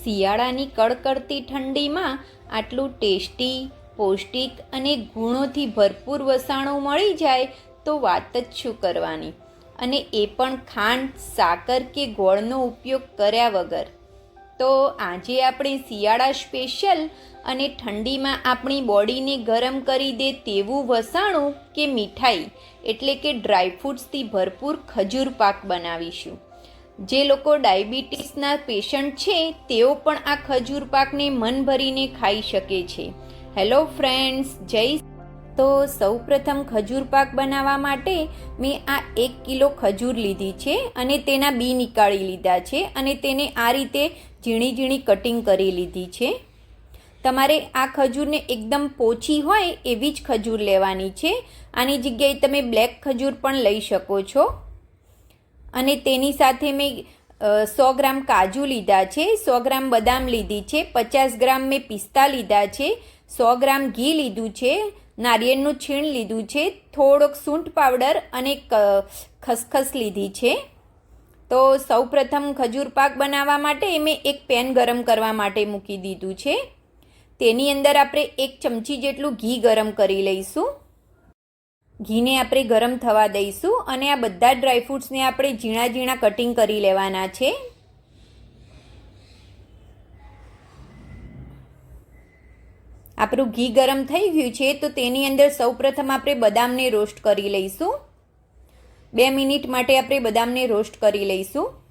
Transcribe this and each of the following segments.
શિયાળાની કડકડતી ઠંડીમાં આટલું ટેસ્ટી, પૌષ્ટિક અને ગુણોથી ભરપૂર વસાણું મળી જાય તો વાત જ શું કરવાની? અને એ પણ ખાંડ, સાકર કે ગોળનો ઉપયોગ કર્યા વગર. તો આજે આપણે શિયાળા સ્પેશિયલ અને ઠંડીમાં આપણી બોડીને ગરમ કરી દે તેવું વસાણું કે મીઠાઈ, એટલે કે ડ્રાયફ્રૂટ્સથી ભરપૂર ખજૂર પાક બનાવીશું. જે લોકો ડાયાબિટીસના પેશન્ટ છે, તેઓ પણ આ ખજૂર પાકને મન ભરીને ખાઈ શકે છે. હેલો ફ્રેન્ડ્સ, જય તો સૌપ્રથમ ખજૂર પાક બનાવવા માટે મેં આ એક કિલો ખજૂર લીધી છે અને તેના બી નીકાળી લીધા છે અને તેને આ રીતે ઝીણી ઝીણી કટિંગ કરી લીધી છે. તમારે આ ખજૂરને એકદમ પોચી હોય એવી જ ખજૂર લેવાની છે. આની જગ્યાએ તમે બ્લેક ખજૂર પણ લઈ શકો છો. અને તેની સાથે મેં સો ગ્રામ કાજુ લીધા છે, સો ગ્રામ બદામ લીધી છે, પચાસ ગ્રામ મેં પિસ્તા લીધા છે, સો ગ્રામ ઘી લીધું છે, નારિયેળનું છીણ લીધું છે, થોડોક સૂંઠ પાવડર અને ખસખસ લીધી છે. તો સૌપ્રથમ ખજૂર પાક બનાવવા માટે મેં એક પેન ગરમ કરવા માટે મૂકી દીધું છે. તેની અંદર આપણે એક ચમચી જેટલું ઘી ગરમ કરી લઈશું. ઘીને આપણે ગરમ થવા દઈશું અને આ બધા ડ્રાયફ્રૂટ્સને આપણે ઝીણા ઝીણા કટિંગ કરી લેવાના છે. આપણું ઘી ગરમ થઈ ગયું છે તો તેની અંદર સૌપ્રથમ આપણે બદામને રોસ્ટ કરી લઈશું. બે મિનિટ માટે આપણે બદામને રોસ્ટ કરી લઈશું.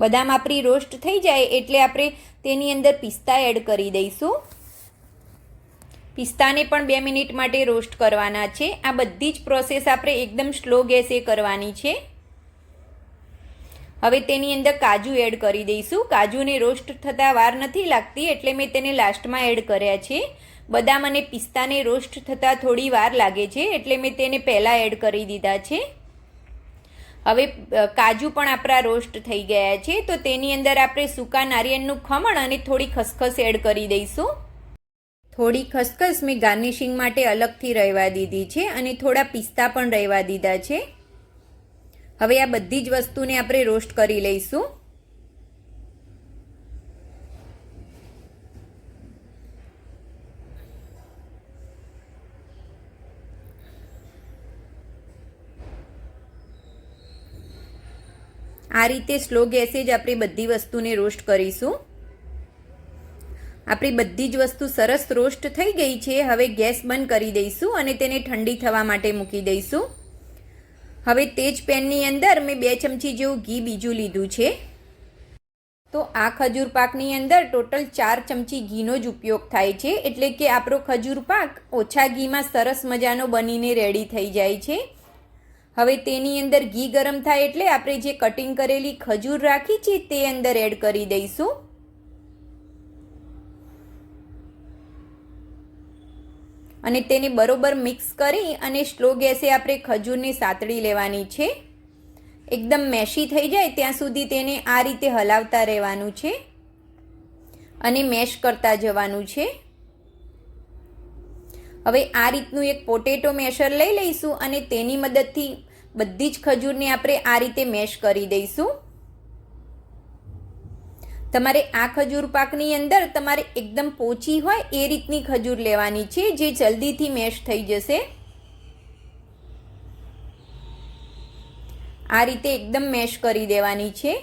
બદામ આપણી રોસ્ટ થઈ જાય એટલે આપણે તેની અંદર પિસ્તા એડ કરી દઈશું. પિસ્તાને પણ બે મિનિટ માટે રોસ્ટ કરવાના છે. આ બધી જ પ્રોસેસ આપણે એકદમ સ્લો ગેસે કરવાની છે. હવે તેની અંદર કાજુ એડ કરી દઈશું. કાજુને રોસ્ટ થતાં વાર નથી લાગતી એટલે મેં તેને લાસ્ટમાં એડ કર્યા છે. બદામ અને પિસ્તાને રોસ્ટ થતાં થોડી વાર લાગે છે એટલે મેં તેને પહેલાં એડ કરી દીધા છે. હવે કાજુ પણ આપણા રોસ્ટ થઈ ગયા છે, તો તેની અંદર આપણે સૂકા નારિયેળનું ખમણ અને થોડી ખસખસ એડ કરી દઈશું. થોડી ખસખસ મેં ગાર્નિશિંગ માટે અલગથી રહેવા દીધી છે અને થોડા પિસ્તા પણ રહેવા દીધા છે. હવે આ બધી જ વસ્તુને આપણે રોસ્ટ કરી લઈશું. આ રીતે સ્લો ગેસે જ આપણે બધી વસ્તુને રોસ્ટ કરીશું. આપણી બધી જ વસ્તુ સરસ રોસ્ટ થઈ ગઈ છે. હવે ગેસ બંધ કરી દઈશું અને તેને ઠંડી થવા માટે મૂકી દઈશું. હવે તે જ પેનની અંદર મેં બે ચમચી જેવું ઘી બીજું લીધું છે. તો આ ખજૂર પાકની અંદર ટોટલ ચાર ચમચી ઘીનો જ ઉપયોગ થાય છે. એટલે કે આપણો ખજૂર પાક ઓછા ઘીમાં સરસ મજાનો બનીને રેડી થઈ જાય છે. હવે તેની અંદર ઘી ગરમ થાય એટલે આપણે જે કટિંગ કરેલી ખજૂર રાખી છે તે અંદર એડ કરી દઈશું. અને તેને બરોબર મિક્સ કરી અને સ્લો ગેસે આપણે ખજૂરને સાતળી લેવાની છે. એકદમ મેશી થઈ જાય ત્યાં સુધી તેને આ રીતે હલાવતા રહેવાનું છે. અને મેશ કરતા જવાનું છે. હવે આ રીતનું એક પોટેટો મેશર લઈ લઈશું અને તેની મદદથી બધી જ ખજૂરને આપણે આ રીતે મેશ કરી દઈશું. તમારે આ ખજૂર પાકની અંદર તમારે એકદમ પોચી હોય એ રીતની ખજૂર લેવાની છે, જે જલ્દીથી મેશ થઈ જશે. આ રીતે એકદમ મેશ કરી દેવાની છે.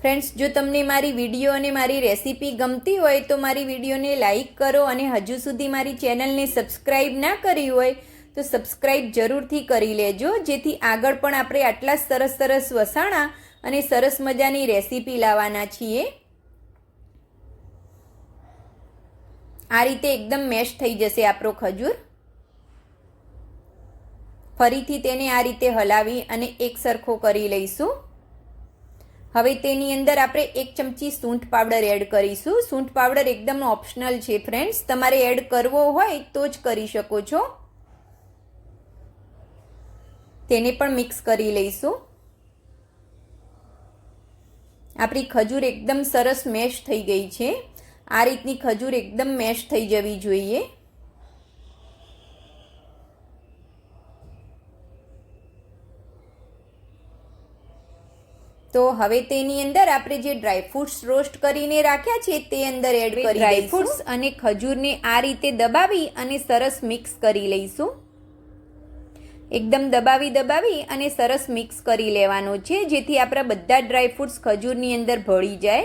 ફ્રેન્ડ્સ, જો તમને મારી વીડિયો અને મારી રેસીપી ગમતી હોય તો મારી વિડીયોને લાઈક કરો અને હજુ સુધી મારી ચેનલને સબસ્ક્રાઈબ ના કરી હોય તો સબસ્ક્રાઈબ જરૂરથી કરી લેજો, જેથી આગળ પણ આપણે આટલા સરસ સરસ વસાણા અને સરસ મજાની રેસીપી લાવવાના છીએ. આ રીતે એકદમ મેશ થઈ જશે આપણો ખજૂર. ફરીથી તેને આ રીતે હલાવી અને એક સરખો કરી લઈશું. હવે તેની અંદર આપણે એક ચમચી સૂંઠ પાવડર એડ કરીશું. સૂંઠ પાવડર એકદમ ઓપ્શનલ છે ફ્રેન્ડ્સ તમારે એડ કરવો હોય તો જ કરી શકો છો. તેને પણ મિક્સ કરી લઈશું. આપણી ખજૂર એકદમ સરસ મેશ થઈ ગઈ છે. આ રીતની ખજૂર એકદમ મેશ થઈ જવી જોઈએ. તો હવે તેની અંદર આપણે જે ડ્રાયફ્રૂટ્સ રોસ્ટ કરીને રાખ્યા છે તે અંદર એડ કરી ડ્રાયફ્રૂટ્સ અને ખજૂરને આ રીતે દબાવી અને સરસ મિક્સ કરી લઈશું. એકદમ દબાવી દબાવી અને સરસ મિક્સ કરી લેવાનો છે, જેથી આપણા બધા ડ્રાય ફ્રૂટ્સ ખજૂરની અંદર ભળી જાય.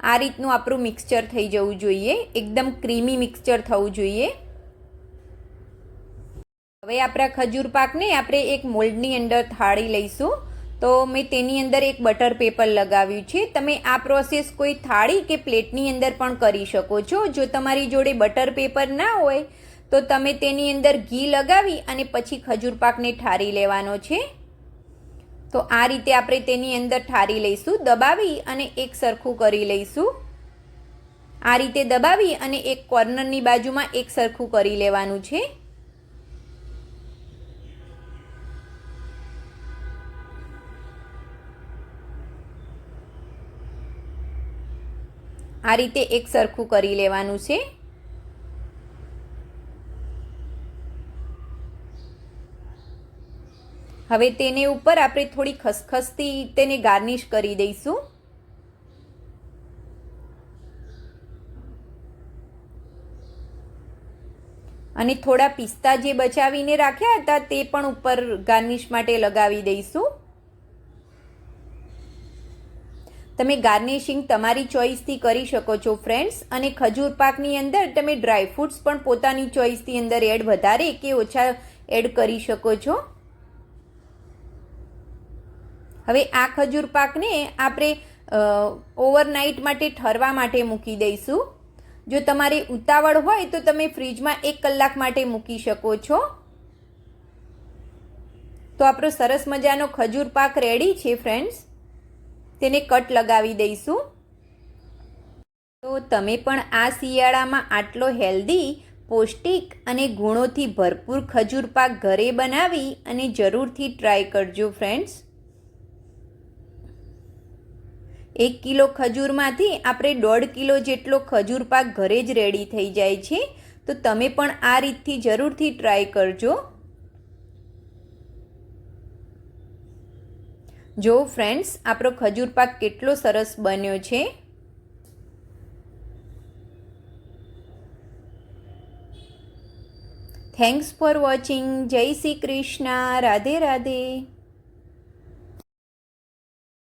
આ રીતનું આપણું મિક્સચર થઈ જવું જોઈએ, એકદમ ક્રીમી મિક્સચર થવું જોઈએ. હવે આપણા ખજૂર પાકને આપણે એક મોલ્ડની અંદર થાળી લઈશું. તો મેં તેની અંદર એક બટર પેપર લગાવ્યું છે. તમે આ પ્રોસેસ કોઈ થાળી કે પ્લેટની અંદર પણ કરી શકો છો. જો તમારી જોડે બટર પેપર ના હોય તો તમે તેની અંદર ઘી લગાવી અને પછી ખજૂર પાકને ઠારી લેવાનો છે. તો આ રીતે આપણે તેની અંદર ઠારી લઈશું, દબાવી અને એક સરખું કરી લઈશું. આ રીતે દબાવી અને એક કોર્નરની બાજુમાં એક સરખું કરી લેવાનું છે. આ રીતે એક સરખું કરી લેવાનું છે. હવે તેને ઉપર આપણે થોડી ખસખસથી તેને ગાર્નિશ કરી દઈશું. અને થોડા પિસ્તા જે બચાવીને રાખ્યા હતા તે પણ ઉપર ગાર્નિશ માટે લગાવી દઈશું. તમે ગાર્નિશિંગ તમારી ચોઈસથી કરી શકો છો ફ્રેન્ડ્સ. અને ખજૂર પાકની અંદર તમે ડ્રાયફ્રૂટ્સ પણ પોતાની ચોઈસથી અંદર એડ વધારે કે ઓછા એડ કરી શકો છો. હવે આ ખજૂર પાકને આપણે ઓવરનાઇટ માટે ઠરવા માટે મૂકી દઈશું. જો તમારે ઉતાવળ હોય તો તમે ફ્રીજમાં એક કલાક માટે મૂકી શકો છો. તો આપણો સરસ મજાનો ખજૂર પાક રેડી છે ફ્રેન્ડ્સ તેને કટ લગાવી દઈશું. તો તમે પણ આ શિયાળામાં આટલો હેલ્ધી, પૌષ્ટિક અને ગુણોથી ભરપૂર ખજૂર પાક ઘરે બનાવી અને જરૂરથી ટ્રાય કરજો ફ્રેન્ડ્સ એક કિલો ખજૂરમાંથી આપણે દોઢ કિલો જેટલો ખજૂર પાક ઘરે જ રેડી થઈ જાય છે. તો તમે પણ આ રીતથી જરૂરથી ટ્રાય કરજો. જો ફ્રેન્ડ્સ આપણો ખજૂર પાક કેટલો સરસ બન્યો છે. થેન્ક્સ ફોર વોચિંગ જય શ્રી કૃષ્ણ. રાધે રાધે.